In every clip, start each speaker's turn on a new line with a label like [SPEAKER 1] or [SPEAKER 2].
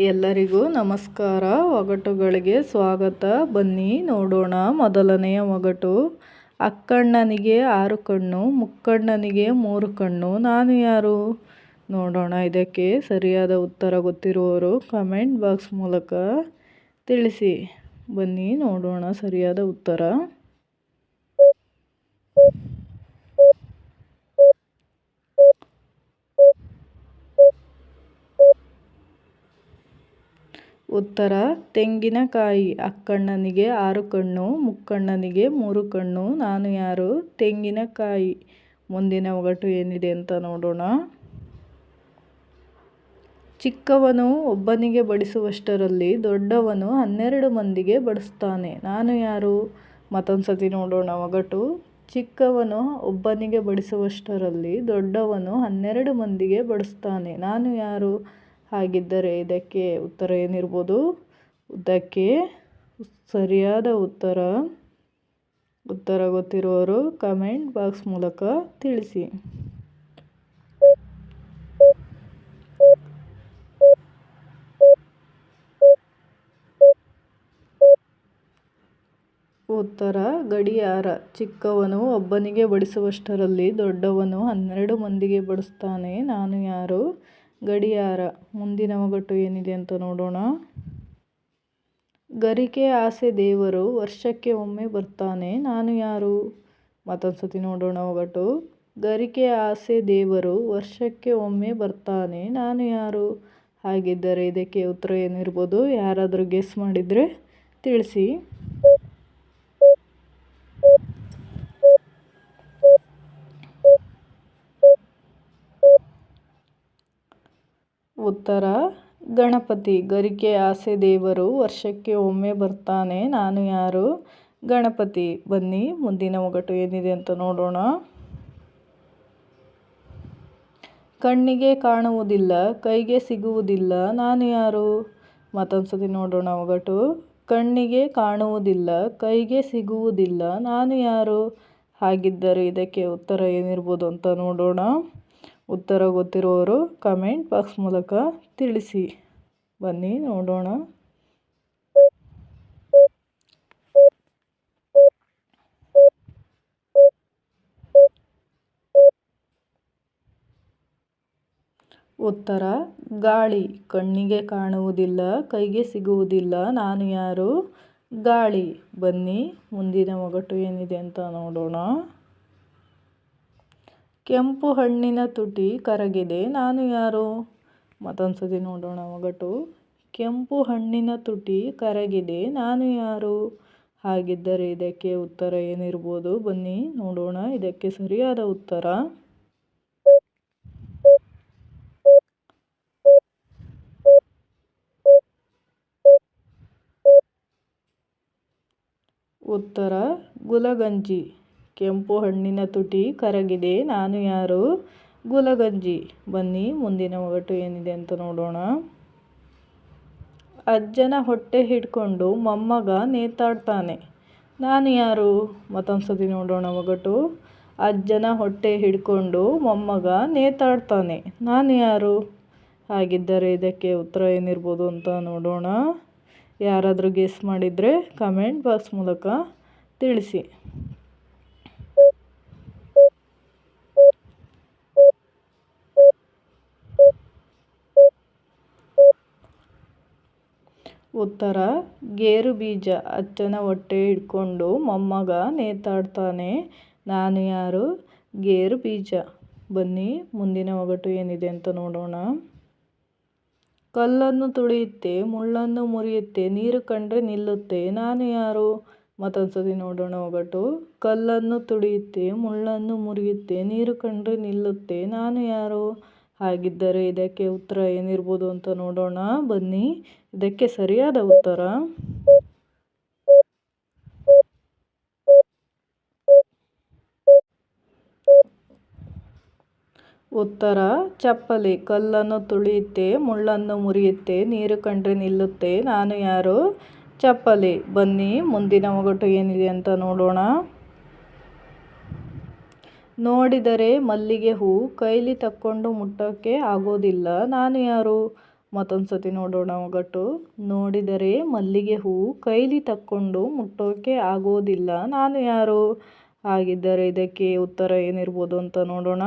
[SPEAKER 1] ಎಲ್ಲರಿಗೂ ನಮಸ್ಕಾರ. ಒಗಟುಗಳಿಗೆ ಸ್ವಾಗತ. ಬನ್ನಿ ನೋಡೋಣ ಮೊದಲನೆಯ ಒಗಟು. ಅಕ್ಕಣ್ಣನಿಗೆ ಆರು ಕಣ್ಣು, ಮುಕ್ಕಣ್ಣನಿಗೆ ಮೂರು ಕಣ್ಣು. ನಾನು ಯಾರು? ನೋಡೋಣ ಇದಕ್ಕೆ ಸರಿಯಾದ ಉತ್ತರ ಗೊತ್ತಿರುವವರು ಕಮೆಂಟ್ ಬಾಕ್ಸ್ ಮೂಲಕ ತಿಳಿಸಿ. ಬನ್ನಿ ನೋಡೋಣ ಸರಿಯಾದ ಉತ್ತರ. ಉತ್ತರ, ತೆಂಗಿನಕಾಯಿ ಅಕ್ಕಣ್ಣನಿಗೆ ಆರು ಕಣ್ಣು, ಮುಕ್ಕಣ್ಣನಿಗೆ ಮೂರು ಕಣ್ಣು, ನಾನು ಯಾರು? ತೆಂಗಿನಕಾಯಿ ಮುಂದಿನ ಒಗಟು ಏನಿದೆ ಅಂತ ನೋಡೋಣ. ಚಿಕ್ಕವನು ಒಬ್ಬನಿಗೆ ಬಡಿಸುವಷ್ಟರಲ್ಲಿ ದೊಡ್ಡವನು ಹನ್ನೆರಡು ಮಂದಿಗೆ ಬಡಿಸ್ತಾನೆ. ನಾನು ಯಾರು? ಮತ್ತೊಂದು ಸತಿ ನೋಡೋಣ ಒಗಟು. ಚಿಕ್ಕವನು ಒಬ್ಬನಿಗೆ ಬಡಿಸುವಷ್ಟರಲ್ಲಿ ದೊಡ್ಡವನು ಹನ್ನೆರಡು ಮಂದಿಗೆ ಬಡಿಸ್ತಾನೆ. ನಾನು ಯಾರು? ಹಾಗಿದ್ದರೆ ಇದಕ್ಕೆ ಉತ್ತರ ಏನಿರ್ಬೋದು? ಇದಕ್ಕೆ ಸರಿಯಾದ ಉತ್ತರ. ಉತ್ತರ ಗೊತ್ತಿರುವವರು ಕಮೆಂಟ್ ಬಾಕ್ಸ್ ಮೂಲಕ ತಿಳಿಸಿ. ಉತ್ತರ, ಗಡಿಯಾರ. ಚಿಕ್ಕವನು ಒಬ್ಬನಿಗೆ ಬಡಿಸುವಷ್ಟರಲ್ಲಿ ದೊಡ್ಡವನು ಹನ್ನೆರಡು ಮಂದಿಗೆ ಬಡಿಸ್ತಾನೆ. ನಾನು ಯಾರು? ಗಡಿಯಾರ. ಮುಂದಿನ ಒಗಟು ಏನಿದೆ ಅಂತ ನೋಡೋಣ. ಗರಿಕೆ ಆಸೆ ದೇವರು, ವರ್ಷಕ್ಕೆ ಒಮ್ಮೆ ಬರ್ತಾನೆ. ನಾನು ಯಾರು? ಮತ್ತೊಂದು ಸತಿ ನೋಡೋಣ ಒಗಟು. ಗರಿಕೆ ಆಸೆ ದೇವರು, ವರ್ಷಕ್ಕೆ ಒಮ್ಮೆ ಬರ್ತಾನೆ. ನಾನು ಯಾರು? ಹಾಗಿದ್ದರೆ ಇದಕ್ಕೆ ಉತ್ತರ ಏನಿರ್ಬೋದು? ಯಾರಾದರೂ ಗೆಸ್ ಮಾಡಿದರೆ ತಿಳಿಸಿ. ಉತ್ತರ, ಗಣಪತಿ. ಗರಿಕೆ ಆಸೆ ದೇವರು, ವರ್ಷಕ್ಕೆ ಒಮ್ಮೆ ಬರ್ತಾನೆ. ನಾನು ಯಾರು? ಗಣಪತಿ. ಬನ್ನಿ, ಮುಂದಿನ ಒಗಟು ಏನಿದೆ ಅಂತ ನೋಡೋಣ. ಕಣ್ಣಿಗೆ ಕಾಣುವುದಿಲ್ಲ, ಕೈಗೆ ಸಿಗುವುದಿಲ್ಲ. ನಾನು ಯಾರು? ಮತ್ತೊಂದ್ಸತಿ ನೋಡೋಣ ಒಗಟು. ಕಣ್ಣಿಗೆ ಕಾಣುವುದಿಲ್ಲ, ಕೈಗೆ ಸಿಗುವುದಿಲ್ಲ. ನಾನು ಯಾರು? ಹಾಗಿದ್ದರೆ ಇದಕ್ಕೆ ಉತ್ತರ ಏನಿರ್ಬೋದು ಅಂತ ನೋಡೋಣ. ಉತ್ತರ ಗೊತ್ತಿರೋರು ಕಮೆಂಟ್ ಬಾಕ್ಸ್ ಮೂಲಕ ತಿಳಿಸಿ. ಬನ್ನಿ, ನೋಡೋಣ. ಉತ್ತರ, ಗಾಳಿ. ಕಣ್ಣಿಗೆ ಕಾಣುವುದಿಲ್ಲ, ಕೈಗೆ ಸಿಗುವುದಿಲ್ಲ. ನಾನು ಯಾರು? ಗಾಳಿ. ಬನ್ನಿ, ಮುಂದಿನ ಒಗಟು ಏನಿದೆ ಅಂತ ನೋಡೋಣ. ಕೆಂಪು ಹಣ್ಣಿನ ತುಟಿ ಕರಗಿದೆ. ನಾನು ಯಾರು? ಮತ್ತೊಂದು ಸತಿ ನೋಡೋಣ ಒಗಟು. ಕೆಂಪು ಹಣ್ಣಿನ ತುಟಿ ಕರಗಿದೆ. ನಾನು ಯಾರು? ಹಾಗಿದ್ದರೆ ಇದಕ್ಕೆ ಉತ್ತರ ಏನಿರ್ಬೋದು? ಬನ್ನಿ, ನೋಡೋಣ. ಇದಕ್ಕೆ ಸರಿಯಾದ ಉತ್ತರ. ಉತ್ತರ, ಗುಲಗಂಜಿ. ಕೆಂಪು ಹಣ್ಣಿನ ತುಟಿ ಕರಗಿದೆ. ನಾನು ಯಾರು? ಗುಲಗಂಜಿ. ಬನ್ನಿ, ಮುಂದಿನ ಒಗಟು ಏನಿದೆ ಅಂತ ನೋಡೋಣ. ಅಜ್ಜನ ಹೊಟ್ಟೆ ಹಿಡ್ಕೊಂಡು ಮೊಮ್ಮಗ ನೇತಾಡ್ತಾನೆ. ನಾನು ಯಾರು? ಮತ್ತೊಂದು ಸತಿ ನೋಡೋಣ ಒಗಟು. ಅಜ್ಜನ ಹೊಟ್ಟೆ ಹಿಡ್ಕೊಂಡು ಮೊಮ್ಮಗ ನೇತಾಡ್ತಾನೆ. ನಾನು ಯಾರು? ಹಾಗಿದ್ದರೆ ಇದಕ್ಕೆ ಉತ್ತರ ಏನಿರ್ಬೋದು ಅಂತ ನೋಡೋಣ. ಯಾರಾದರೂ ಗೆಸ್ ಮಾಡಿದರೆ ಕಮೆಂಟ್ ಬಾಕ್ಸ್ ಮೂಲಕ ತಿಳಿಸಿ. ಉತ್ತರ. ಗೇರು ಬೀಜ ಅಚ್ಚನ ಹೊಟ್ಟೆ ಹಿಡ್ಕೊಂಡು ಮೊಮ್ಮಗ ನೇತಾಡ್ತಾನೆ. ನಾನು ಯಾರು? ಗೇರು ಬೀಜ. ಬನ್ನಿ, ಮುಂದಿನ ಒಗಟು ಏನಿದೆ ಅಂತ ನೋಡೋಣ. ಕಲ್ಲನ್ನು ತುಳಿಯುತ್ತೆ, ಮುಳ್ಳನ್ನು ಮುರಿಯುತ್ತೆ, ನೀರು ಕಂಡ್ರೆ ನಿಲ್ಲುತ್ತೆ. ನಾನು ಯಾರು? ಮತ್ತೊಂದ್ಸತಿ ನೋಡೋಣ ಒಗಟು. ಕಲ್ಲನ್ನು ತುಳಿಯುತ್ತೆ, ಮುಳ್ಳನ್ನು ಮುರಿಯುತ್ತೆ, ನೀರು ಕಂಡ್ರೆ ನಿಲ್ಲುತ್ತೆ. ನಾನು ಯಾರು? ಹಾಗಿದ್ದರೆ ಇದಕ್ಕೆ ಉತ್ತರ ಏನಿರ್ಬೋದು ಅಂತ ನೋಡೋಣ. ಬನ್ನಿ, ಇದಕ್ಕೆ ಸರಿಯಾದ ಉತ್ತರ. ಉತ್ತರ, ಚಪ್ಪಲಿ, ಕಲ್ಲನ್ನು ತುಳಿಯುತ್ತೆ, ಮುಳ್ಳನ್ನು ಮುರಿಯುತ್ತೆ, ನೀರು ಕಂಡ್ರೆ ನಿಲ್ಲುತ್ತೆ. ನಾನು ಯಾರು? ಚಪ್ಪಲಿ. ಬನ್ನಿ, ಮುಂದಿನ ಒಗಟು ಏನಿದೆ ಅಂತ ನೋಡೋಣ. ನೋಡಿದರೆ ಮಲ್ಲಿಗೆ ಹೂ ಕೈಲಿ ತಕ್ಕೊಂಡು ಮುಟ್ಟೋಕ್ಕೆ ಆಗೋದಿಲ್ಲ. ನಾನು ಯಾರು? ಮತ್ತೊಂದು ಸತಿ ನೋಡೋಣ ಒಗಟು. ನೋಡಿದರೆ ಮಲ್ಲಿಗೆ ಹೂ ಕೈಲಿ ತಕ್ಕೊಂಡು ಮುಟ್ಟೋಕೆ ಆಗೋದಿಲ್ಲ. ನಾನು ಯಾರು? ಹಾಗಿದ್ದರೆ ಇದಕ್ಕೆ ಉತ್ತರ ಏನಿರ್ಬೋದು ಅಂತ ನೋಡೋಣ.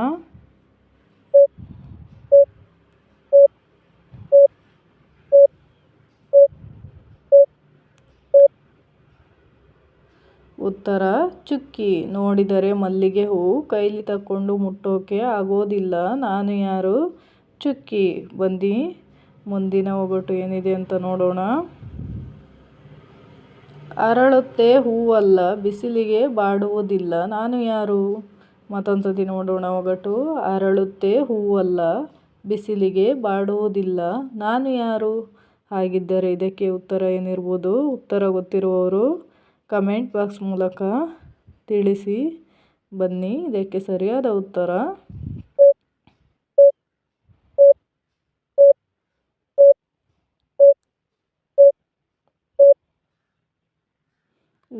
[SPEAKER 1] ಉತ್ತರ, ಚುಕ್ಕಿ. ನೋಡಿದರೆ ಮಲ್ಲಿಗೆ ಹೂ ಕೈಲಿ ತಕ್ಕೊಂಡು ಮುಟ್ಟೋಕೆ ಆಗೋದಿಲ್ಲ. ನಾನು ಯಾರು? ಚುಕ್ಕಿ. ಬಂದು? ಮುಂದಿನ ಒಗಟು ಏನಿದೆ ಅಂತ ನೋಡೋಣ. ಅರಳುತ್ತೆ ಹೂವಲ್ಲ, ಬಿಸಿಲಿಗೆ ಬಾಡುವುದಿಲ್ಲ. ನಾನು ಯಾರು? ಮತ್ತೊಂದ್ಸತಿ ನೋಡೋಣ ಒಗಟು. ಅರಳುತ್ತೆ ಹೂವಲ್ಲ, ಬಿಸಿಲಿಗೆ ಬಾಡುವುದಿಲ್ಲ. ನಾನು ಯಾರು? ಹಾಗಿದ್ದರೆ ಇದಕ್ಕೆ ಉತ್ತರ ಏನಿರ್ಬೋದು? ಉತ್ತರ ಗೊತ್ತಿರುವವರು ಕಮೆಂಟ್ ಬಾಕ್ಸ್ ಮೂಲಕ ತಿಳಿಸಿ ಬನ್ನಿ. ಇದಕ್ಕೆ ಸರಿಯಾದ ಉತ್ತರ.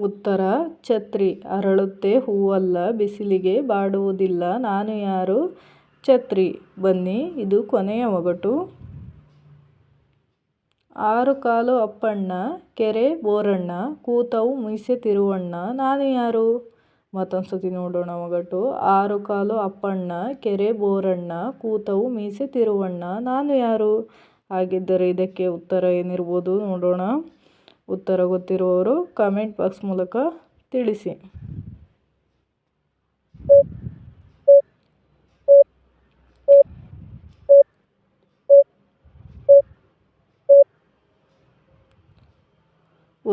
[SPEAKER 1] ಉತ್ತರ, ಛತ್ರಿ. ಅರಳುತ್ತೆ ಹೂವಲ್ಲ, ಬಿಸಿಲಿಗೆ ಬಾಡುವುದಿಲ್ಲ. ನಾನು ಯಾರು? ಛತ್ರಿ. ಬನ್ನಿ. ಇದು ಕೊನೆಯ ಒಗಟು. ಆರು ಕಾಲು ಅಪ್ಪಣ್ಣ, ಕೆರೆ ಬೋರಣ್ಣ, ಕೂತವು ಮೀಸೆ ತಿರುವಣ್ಣ, ನಾನು ಯಾರು? ಮತ್ತೊಂದು ಸತಿ ನೋಡೋಣ ಒಗಟು ಆರು ಕಾಲು ಅಪ್ಪಣ್ಣ, ಕೆರೆ ಬೋರಣ್ಣ, ಕೂತವು ಮೀಸೆ ತಿರುವಣ್ಣ, ನಾನು ಯಾರು? ಹಾಗಿದ್ದರೆ ಇದಕ್ಕೆ ಉತ್ತರ ಏನಿರ್ಬೋದು ನೋಡೋಣ. ಉತ್ತರ ಗೊತ್ತಿರುವವರು ಕಮೆಂಟ್ ಬಾಕ್ಸ್ ಮೂಲಕ ತಿಳಿಸಿ.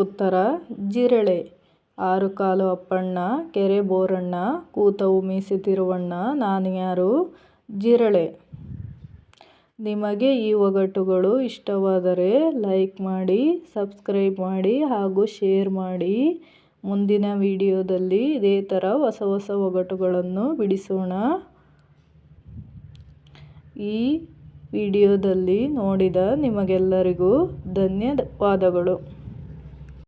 [SPEAKER 1] ಉತ್ತರ, ಜಿರಳೆ, ಆರುಕಾಲು ಅಪ್ಪಣ್ಣ, ಕೆರೆ ಬೋರಣ್ಣ, ಕೂತವು ಮೀಸೆ ತಿರುವಣ್ಣ ನಾನು ಯಾರು? ಜಿರಳೆ. ನಿಮಗೆ ಈ ಒಗಟುಗಳು ಇಷ್ಟವಾದರೆ ಲೈಕ್ ಮಾಡಿ, ಸಬ್ಸ್ಕ್ರೈಬ್ ಮಾಡಿ ಹಾಗೂ ಶೇರ್ ಮಾಡಿ. ಮುಂದಿನ ವಿಡಿಯೋದಲ್ಲಿ ಇದೇ ಥರ ಹೊಸ ಹೊಸ ಒಗಟುಗಳನ್ನು ಬಿಡಿಸೋಣ. ಈ ವಿಡಿಯೋದಲ್ಲಿ ನೋಡಿದ ನಿಮಗೆಲ್ಲರಿಗೂ ಧನ್ಯವಾದಗಳು.